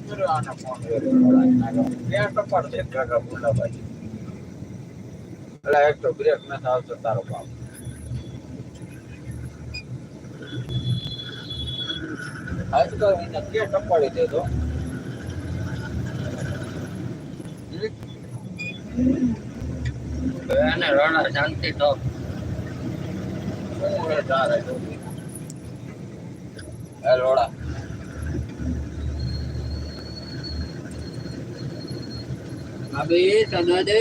કર્યું આને ફોન કર્યો ત્યાં ટપાર છે કાકા મુંડાભાઈ એટલે એક તો બ્રેક નથી આવતો તારો બાપ આજકાલ એને કે ટપાડી દેતો? એને રણા શાંતિ તો. લોડા અભી સદા દે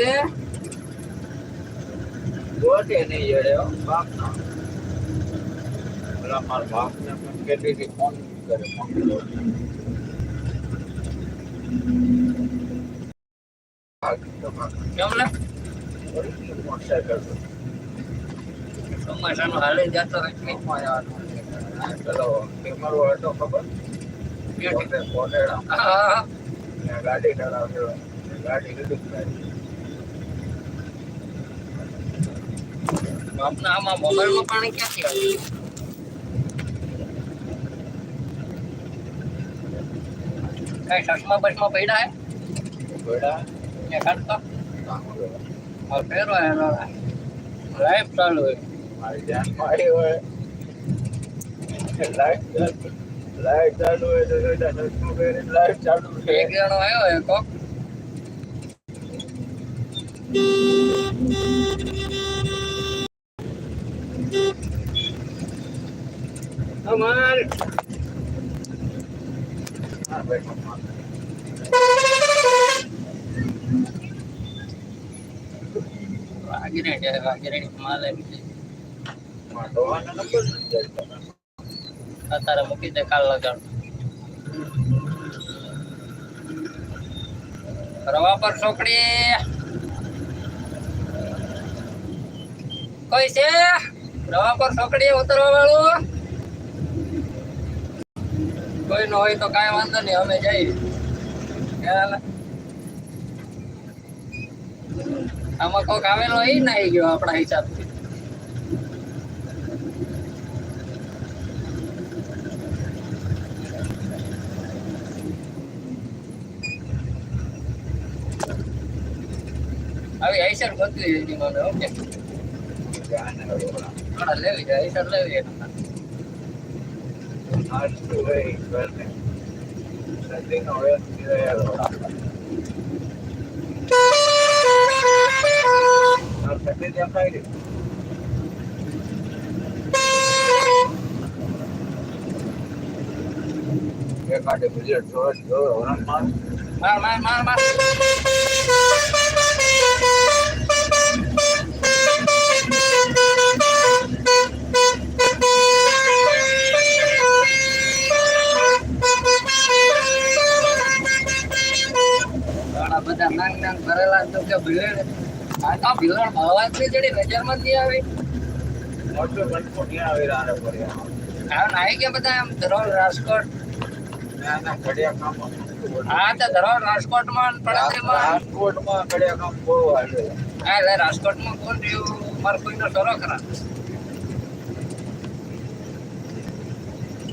ગોટે નહીં જડે બાપના. પેલા મારા બાપને પણ કેટલી ફોન ચોમાસાનો હાલે જતો એટલે આમાં હતો ખબર? ગાડી ગાડી લીધી મોબાઈલમાં પાણી ક્યાંથી આવ્યું કઈ ચશ્મા બસમાં પડ્યા હે? એ કાઢતો કામ કરે. હવે ફેરો એનો લાઈફ ચાલુ હોય મારી ધ્યાનમાં આવી હોય લાઈટ ચાલુ લાઈટ ચાલુ હોય તો જોઈતા ચશ્મો પહેરીને લાઈટ ચાલુ છે એક જણો આવ્યો એ કોક અમાર હા, બેઠો માર. વાગીરે છે વાગીરે માલ એમ છે માર ડોહાનો નંબર અત્યારે મૂકી દે કાલ લગાડ રવા પર છોકરી કોઈ છે રવા પર છોકરી ઉતરવા વાળું કોઈ ન હોય તો કાંઈ વાંધો નહીં, અમે જઈએ? આમાં કોક આવેલો એ નાઈ ગયો આપણા હિસાબથી આવી આઈસર બદલી હતી મને, ઓકે. ઘણા લેવી છે આઈસર લેવી છે હાચું હોય, ઘરને. સદીનો વેત સિવાય આ તાર સદી દેખાય છે? એકાદે બુલેટ જોવે તો જોવે, હોર્ન માર. માર માર માર માર ઘણા બધા નાંગ નાંગ ભરેલા તો કે ભીલડ આ તો ભીલડ અવાજ નજરમાં આવી. ગયા બધા ધરોલ રાજકોટ. હા તો ધરોલ રાજકોટમાં ને પડખેમાં રાજકોટમાં ઘડિયા કામ બહુ હાલે. હા એટલે રાજકોટમાં કોણ રહ્યું? મારો કોઈનો સરો ખરા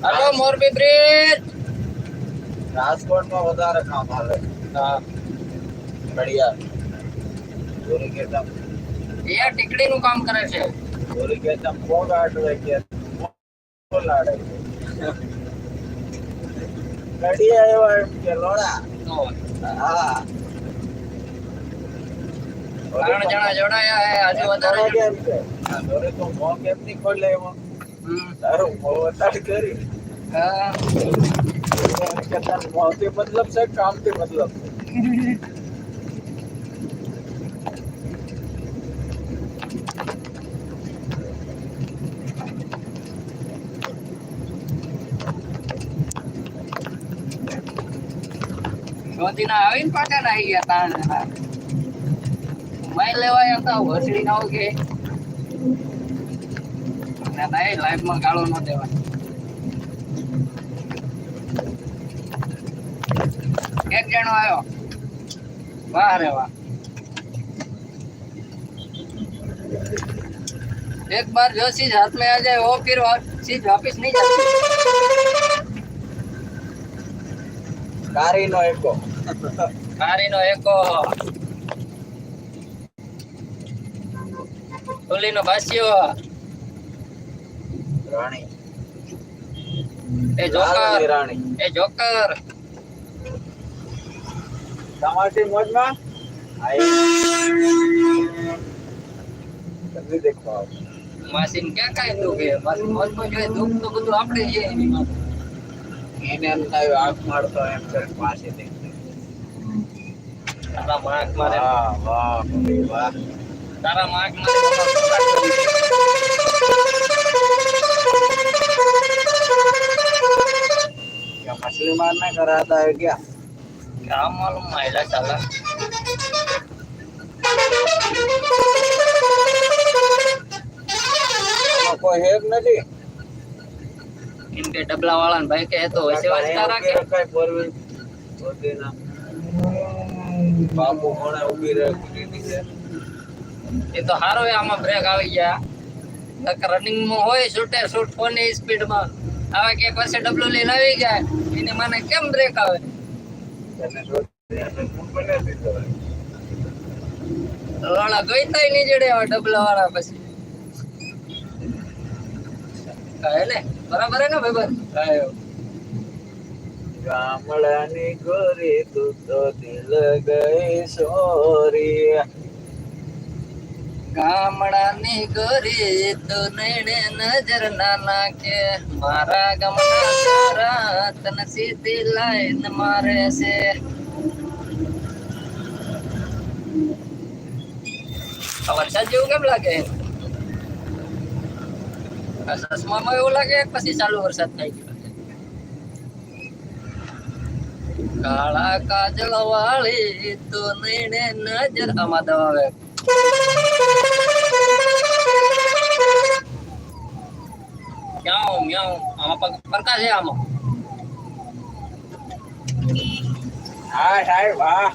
હલો મોરબી બ્રિજ રાજકોટમાં વધારે કામ હાલે. હા ઘડિયાળ. એ ટીકડી નું કામ કરે છે. કે કે લોડા હા ત્રણ જણા જોડાયા હે વધારે. કેમ છે તો મોં કેમ ખોલે વધારે કરી. હા. મતલબ છે કામથી મતલબ શોધી ના આવીને પાટા ના આવી ગયા તાણ મોબાઈલ લેવાય હતા વસડી ના કે. ના ભાઈ લાઈફમાં ગાળો ન દેવાય એક જણો આવ્યો વાહ રે વાહ એક બાર જો ચીજ હાથ મેં આ જાય વો ફિર ચીજ વાપિસ નહીં જતી. કારીનો એકો. કારીનો એકો. ટોલીનો ભાસ્યો. રાણી. એ જોકર. રાણી. એ જોકર. તમારી મોજમાં? આઈ. તમને દેખો માસીન ક્યાં કાંઈ દુઃખ માસી મોજમાં જોઈએ દુઃખ તો બધું આપણે જઈએ એની માં. એને એમ થાય આંખ મારતો એમ કરીને પાસે દેખતો. તારા માક મારે વાહ વાહ કબીર, વાહ તારા માક મારે તમારો સંગાત કરવો છે. क्या मछली मारना कराता है क्या क्या मालूम महिला साला આમાં કોઈ હેક નથી એમ કે ડબલા વાળા ને ભાઈ કે તો સેવા તારા કે એ તો હારો આમાં બ્રેક આવી ગયા. રનિંગમાં હોય શૂટે શૂટ ફોનની સ્પીડમાં હવે કે પાસે ડબલું લઈને આવી જાય. એને મને કેમ બ્રેક આવે? રોણા ગઈ તાઈ નીચે ડબલા વાળા પછી. કહે ને? બરાબર હે ને ભાઈ ગામડાની ગોરી તું તો દિલ ગઈ સોરી. ગામડાની ગોરી તો નેણે નજર ના નાખે. મારા ગામડા રાત સીધી લાઈન મારે છે. વરસાદ જેવું કેમ લાગે? આ ચશ્મામાં એવું લાગે કે પછી ચાલુ વરસાદ થાય ગયો કાળા કાજલ વાળી તો નૈણે નજર આમાં દવા આવે મ્યાઉ મ્યાઉ આમાં પગ પરકા છે આમાં હા સાહેબ હા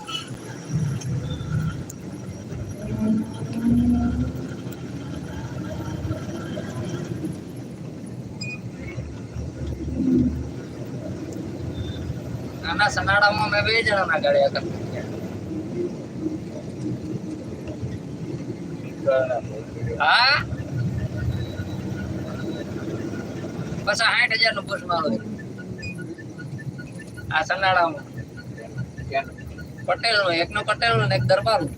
આના સનાડામાં મેં બે જણાના ગાળ્યા હતા હા? બસ સાઠ હજારનું પોસ્ટ મારો આ સનાડામાં. પટેલ નો એક નો પટેલનું એક દરબારનું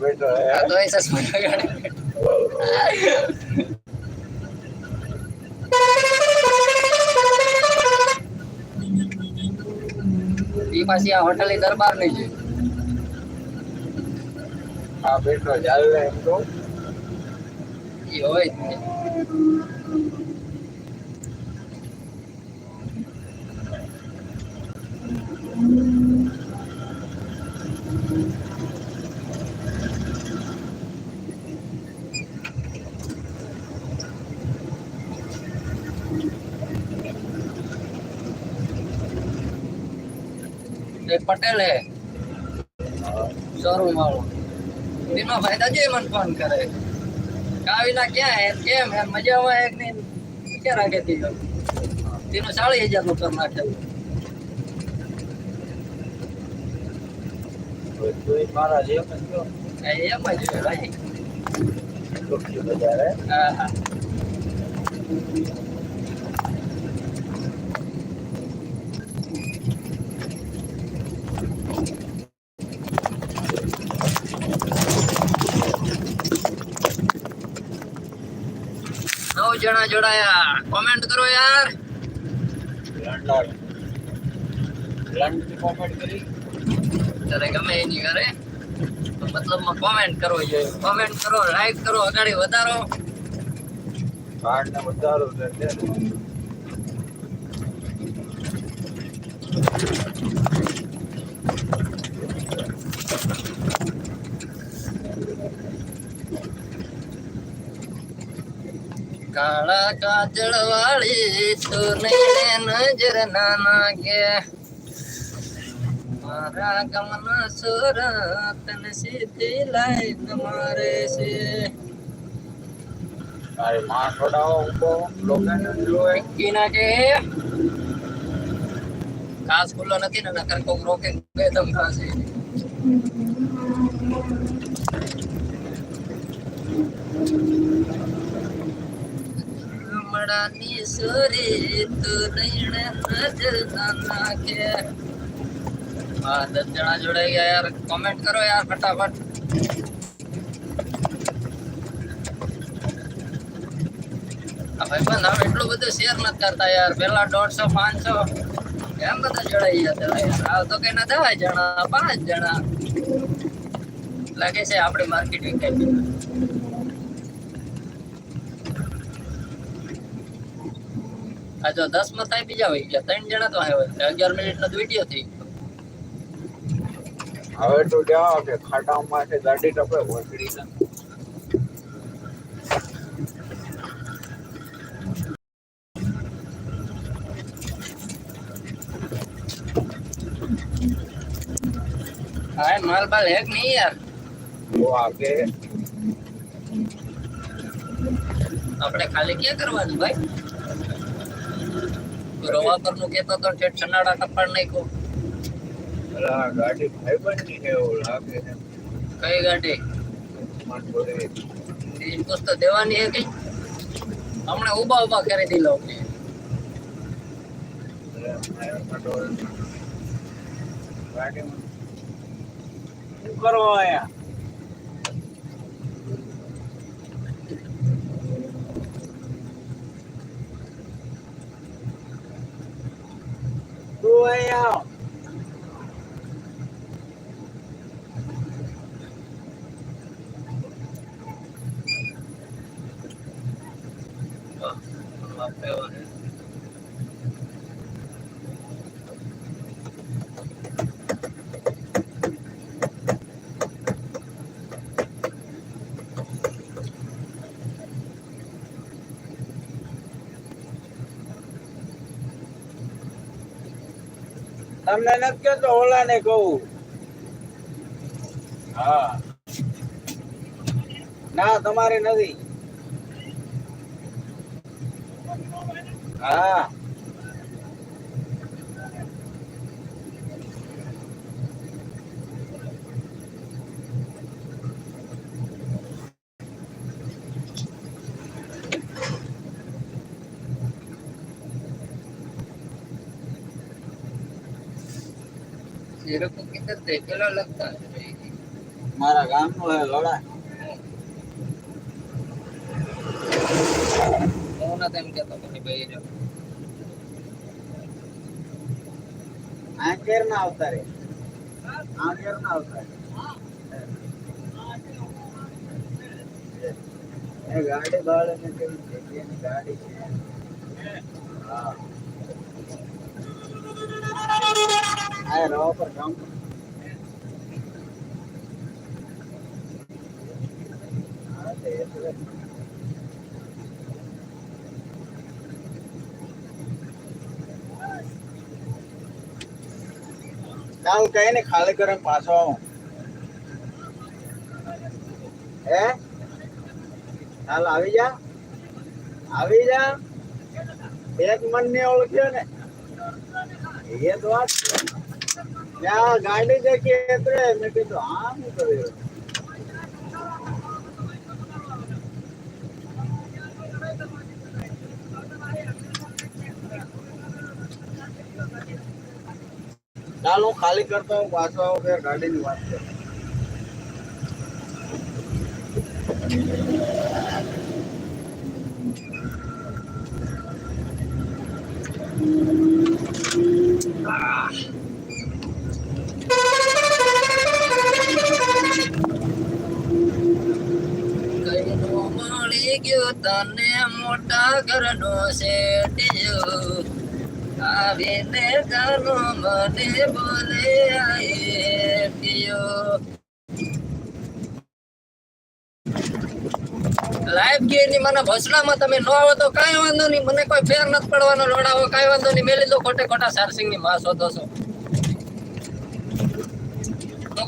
બેઠો. પાછી આ હોટલ દરબાર નહીં છે હા બેઠો ચાલે એમ તો એ હોય પટેલ હે શોરૂમ વાળો. તેનો ફાયદા જોઈ મને ફોન કરે. કાવીના ક્યાં હે? કેમ હે? મજામાં હે કે ક્યાં રાખે તી તેનો ચાલીસ હજારનું કર નાખેલું મારા જેમ જ. એમ જ દુઃખી હા. જણા જોડાયા. કોમેન્ટ કરો યાર. ત્યારે ગમે એની ઘરે મતલબમાં કોમેન્ટ કરવો જોઈએ કોમેન્ટ કરો લાઈક કરો, અગાડી વધારો. વધારો છે કાળા કાજળ વાળી તો ને નજર ના નાગે મારા ગમના સુર તને સીધી લાઈન મારે છે. મારી માં છોડાવો ઊભો. લોકેશન જોવે કી કે કાસ ખુલ્લો નથી ને નકર કોક રોકે બે દમ ખાશે. ગામડાની સોરી તું હા, દસ જણા જોડાઈ ગયા યાર. કોમેન્ટ કરો યાર ફટાફટ. ભાઈ પણ હવે એટલું બધું શેર નથી કરતા યાર. પેલા દોઢસો, પાંચસો. એમ બધા જોડાઈ ગયા હતા યાર? હાલ તો કઈ ના દસ જણા, પાંચ જણા. લાગે છે આપણી માર્કેટ વિકાય આ જો દસમાં થાય બીજા હોય ગયા ત્રણ જણા તો આવ્યા એટલે અગિયાર મિનિટ નો વીડિયો થઈ ગયો. હવે તો જાઓ કે ખાટા માટે દાઢી ટપે વસડી હા માલ બાલ હેક નહીં યાર. વો આગે. આપણે ખાલી ક્યાં કરવાનું ભાઈ? રવા નું કેતો તો ઠેઠ સનાડા ટપ્પણ નાખ્યો. અલા ગાડી ફાઈબરની છે એવું લાગે કઈ ગાડી? મન તો દેવાની હે કઈ હમણાં ઊભા ઊભા કરી દીધો ગાડીમાં. શું કરો અહીંયા તું અહીંયા તમને નથી કેતો ઓલા ને કહું. હા. ના તમારે નથી. હા. तेरे को किधर देखेला लगता है મારા ગામ નો હે લોડા હું ના તેમ કેતો મને ભાઈ રહ્યો આ કેર ના આવતા રે આ કેર ના આવતા રે એ ગાડી બાળે ને કેવી જગ્યાની ગાડી છે હા આ રવા પર કામ કાલ કઈ ને ખાલી કરે પાછો હે? કાલ આવી જા. આવી જા. એક મન ને ઓળખ્યો ને. એ તો છે. ત્યાં ગાડી દેખી એટલે મેં કીધું આમ શું કર્યું ચાલ હું ખાલી કરતો હું પાછો આવું ફેર ગાડીની વાત કરું કઈનો મળી ગયો મોટા ઘરનો આવીને ગાનો મને બોલે આયેટિયો લાઈફ ગેરની મને ભસડામાં તમે ન આવો તો કઈ વાંધો નહીં. મને કોઈ ફેર નથી પડવાનો લોડાવો, કઈ વાંધો નહીં. મેલી દો ખોટે ખોટા સારસિંગની માં શોધો છો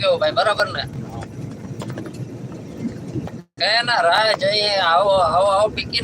કેવું ભાઈ? બરાબર ને? કયા ના રાહ જઈએ? આવો આવો આવો પીકી